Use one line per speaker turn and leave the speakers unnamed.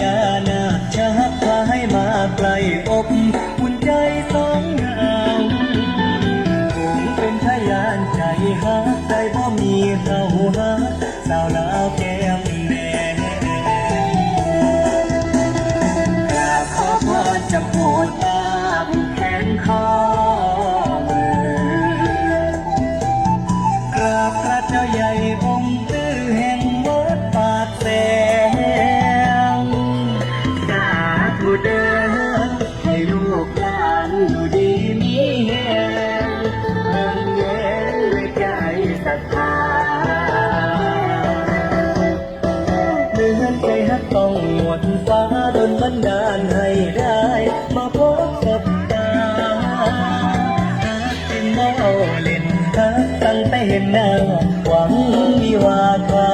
ยานาชักพาให้มาไกลอบอุ่นใจสองเงาคงเป็นทายานใจหักใจพ่อมีเขาหักสาวลาวแก้มแดงกราบขอพรจะพูดตามแขนคอมือกราบพระเจ้าใหญ่ ใจฮักต้องหมดฟ้าดนบันดาลให้ได้ มาพบกับตาฮักเป็นเมาเล่นฮักตั้งแต่เห็นหน้าหวังมีวาทา